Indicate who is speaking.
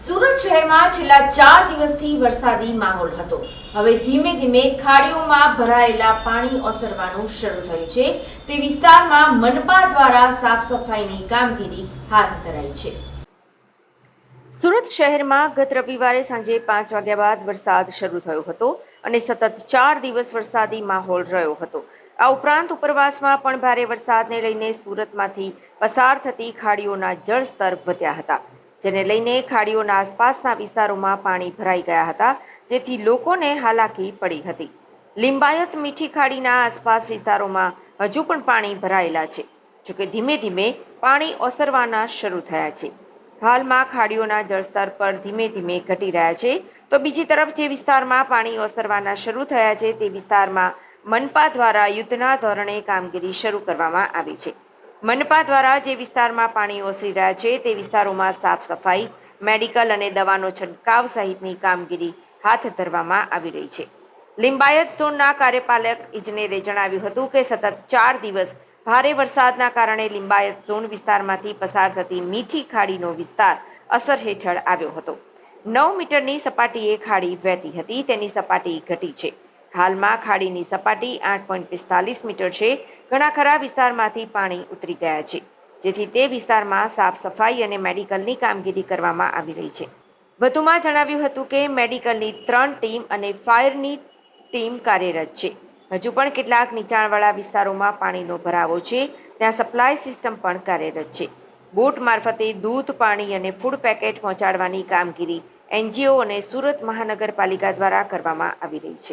Speaker 1: સુરત શહેરમાં છેલ્લા ચાર દિવસથી વરસાદી માહોલ હતો. હવે ધીમે ધીમે ખાડીઓમાં ભરાયેલા પાણી ઓસરવાનું શરૂ થયું છે. તે વિસ્તારમાં મનપા દ્વારા સાફ સફાઈની કામગીરી હાથ ધરાઈ છે.
Speaker 2: સુરત શહેરમાં ગત રવિવારે સાંજે પાંચ વાગ્યા બાદ વરસાદ શરૂ થયો હતો અને સતત ચાર દિવસ વરસાદી માહોલ રહ્યો હતો. આ ઉપરાંત ઉપરવાસમાં પણ ભારે વરસાદને લઈને સુરતમાંથી પસાર થતી ખાડીઓના જળસ્તર વધ્યા હતા. જેને લઈને ખાડીઓના આસપાસના વિસ્તારોમાં પાણી ભરાઈ ગયા હતા, જેથી લોકોને હાલાકી પડી હતી. લિંબાયત મીઠી ખાડીના આસપાસ વિસ્તારોમાં હજુ પણ પાણી ભરાયેલા છે જોકે ધીમે ધીમે પાણી ઓસરવાના શરૂ થયા છે. હાલમાં ખાડીઓના જળસ્તર પર ધીમે ધીમે ઘટી રહ્યા છે, તો બીજી તરફ જે વિસ્તારમાં પાણી ઓસરવાના શરૂ થયા છે, તે વિસ્તારમાં મનપા દ્વારા યુદ્ધના ધોરણે કામગીરી શરૂ કરવામાં આવી છે. મનપા દ્વારા જે વિસ્તારમાં પાણી ઓસરી રહ્યા છે, તે વિસ્તારોમાં સાફ સફાઈ, મેડિકલ અને દવાનો છંટકાવ સહિતની કામગીરી હાથ ધરવામાં આવી રહી છે. લિંબાયત ઝોનના કાર્યપાલક ઇજનેરે જણાવ્યું હતું કે, સતત ચાર દિવસ ભારે વરસાદના કારણે લિંબાયત ઝોન વિસ્તારમાંથી પસાર થતી મીઠી ખાડીનો વિસ્તાર અસર હેઠળ આવ્યો હતો. નવ મીટરની સપાટીએ ખાડી વહેતી હતી, તેની સપાટી ઘટી છે. હાલમાં ખાડીની સપાટી આઠ પોઈન્ટ પિસ્તાલીસ મીટર છે. ઘણા ખરા વિસ્તારમાંથી પાણી ઉતરી ગયા છે. જેથી તે વિસ્તારમાં સાફ સફાઈ અને મેડિકલની કામગીરી કરવામાં આવી રહી છે. વધુમાં જણાવ્યું હતું કે મેડિકલની ત્રણ ટીમ અને ફાયરની ટીમ કાર્યરત છે. હજુ પણ કેટલાક નીચાણવાળા વિસ્તારોમાં પાણીનો ભરાવો છે. ત્યાં સપ્લાય સિસ્ટમ પણ કાર્યરત છે. બોટ મારફતે દૂધ, પાણી અને ફૂડ પેકેટ પહોંચાડવાની કામગીરી એનજીઓ અને સુરત મહાનગરપાલિકા દ્વારા કરવામાં આવી રહી છે.